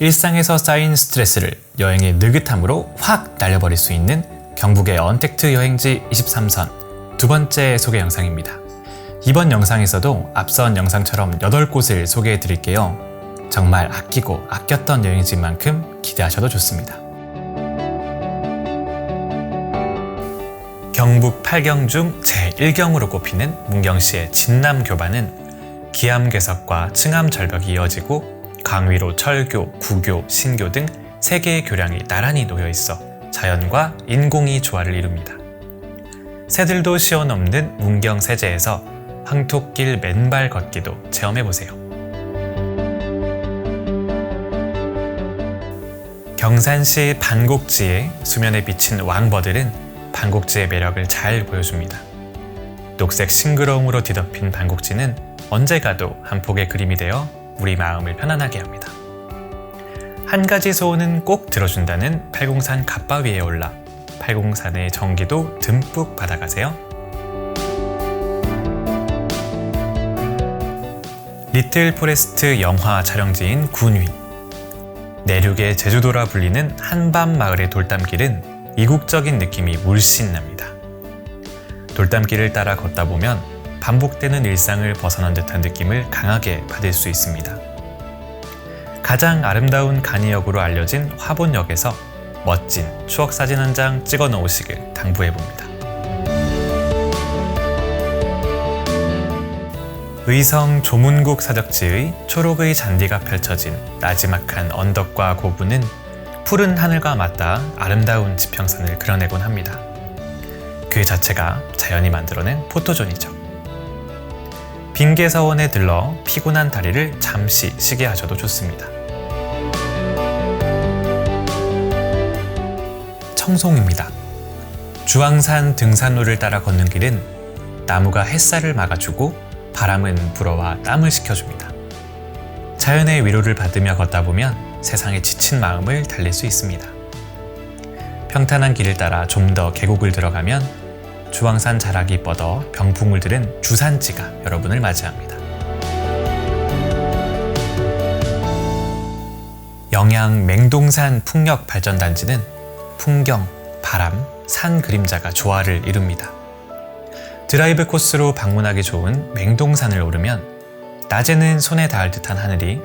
일상에서 쌓인 스트레스를 여행의 느긋함으로 확 날려버릴 수 있는 경북의 언택트 여행지 23선 두 번째 소개 영상입니다. 이번 영상에서도 앞선 영상처럼 8곳을 소개해 드릴게요. 정말 아끼고 아꼈던 여행지인 만큼 기대하셔도 좋습니다. 경북 8경 중 제1경으로 꼽히는 문경시의 진남교반은 기암괴석과 층암 절벽이 이어지고 강위로 철교, 구교, 신교 등 세 개의 교량이 나란히 놓여 있어 자연과 인공이 조화를 이룹니다. 새들도 쉬어넘는 문경 세제에서 황토길 맨발 걷기도 체험해 보세요. 경산시 반곡지에 수면에 비친 왕버들은 반곡지의 매력을 잘 보여줍니다. 녹색 싱그러움으로 뒤덮인 반곡지는 언제 가도 한 폭의 그림이 되어 우리 마음을 편안하게 합니다. 한 가지 소원은 꼭 들어준다는 팔공산 갓바위에 올라 팔공산의 전기도 듬뿍 받아가세요. 리틀 포레스트 영화 촬영지인 군위 내륙의 제주도라 불리는 한밤 마을의 돌담길은 이국적인 느낌이 물씬 납니다. 돌담길을 따라 걷다 보면 반복되는 일상을 벗어난 듯한 느낌을 강하게 받을 수 있습니다. 가장 아름다운 간이역으로 알려진 화본역에서 멋진 추억 사진 한 장 찍어 놓으시길 당부해 봅니다. 의성 조문국 사적지의 초록의 잔디가 펼쳐진 나지막한 언덕과 고부는 푸른 하늘과 맞닿아 아름다운 지평선을 그려내곤 합니다. 그 자체가 자연이 만들어낸 포토존이죠. 빙계서원에 들러 피곤한 다리를 잠시 쉬게 하셔도 좋습니다. 청송입니다. 주황산 등산로를 따라 걷는 길은 나무가 햇살을 막아주고 바람은 불어와 땀을 식혀줍니다. 자연의 위로를 받으며 걷다 보면 세상에 지친 마음을 달랠 수 있습니다. 평탄한 길을 따라 좀 더 계곡을 들어가면 주황산 자락이 뻗어 병풍을 들은 주산지가 여러분을 맞이합니다. 영양 맹동산 풍력 발전단지는 풍경, 바람, 산 그림자가 조화를 이룹니다. 드라이브 코스로 방문하기 좋은 맹동산을 오르면 낮에는 손에 닿을 듯한 하늘이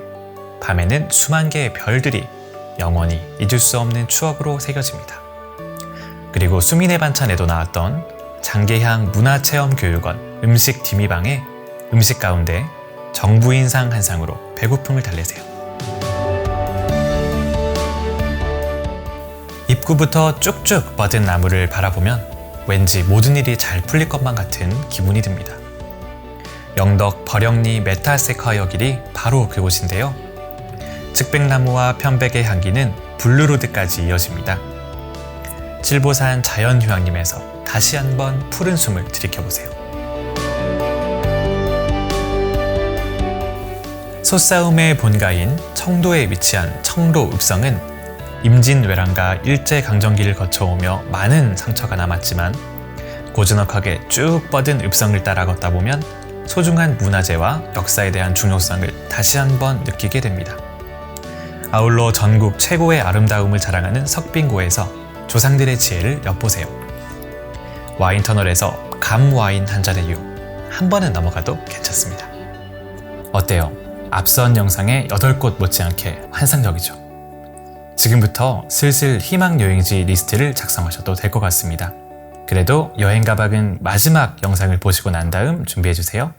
밤에는 수만 개의 별들이 영원히 잊을 수 없는 추억으로 새겨집니다. 그리고 수민의 반찬에도 나왔던 장계향 문화체험교육원 음식 디미방에 음식 가운데 정부인상 한 상으로 배고픔을 달래세요. 입구부터 쭉쭉 뻗은 나무를 바라보면 왠지 모든 일이 잘 풀릴 것만 같은 기분이 듭니다. 영덕 버령리 메타세커이어 길이 바로 그곳인데요. 측백나무와 편백의 향기는 블루로드까지 이어집니다. 칠보산 자연휴양림에서 다시 한번 푸른 숨을 들이켜보세요. 소싸움의 본가인 청도에 위치한 청로 읍성은 임진왜란과 일제강점기를 거쳐오며 많은 상처가 남았지만 고즈넉하게 쭉 뻗은 읍성을 따라 걷다 보면 소중한 문화재와 역사에 대한 중요성을 다시 한번 느끼게 됩니다. 아울러 전국 최고의 아름다움을 자랑하는 석빙고에서 조상들의 지혜를 엿보세요. 와인 터널에서 감 와인 한 잔의 유, 한 번은 넘어가도 괜찮습니다. 어때요? 앞선 영상의 8곳 못지않게 환상적이죠? 지금부터 슬슬 희망 여행지 리스트를 작성하셔도 될 것 같습니다. 그래도 여행 가박은 마지막 영상을 보시고 난 다음 준비해 주세요.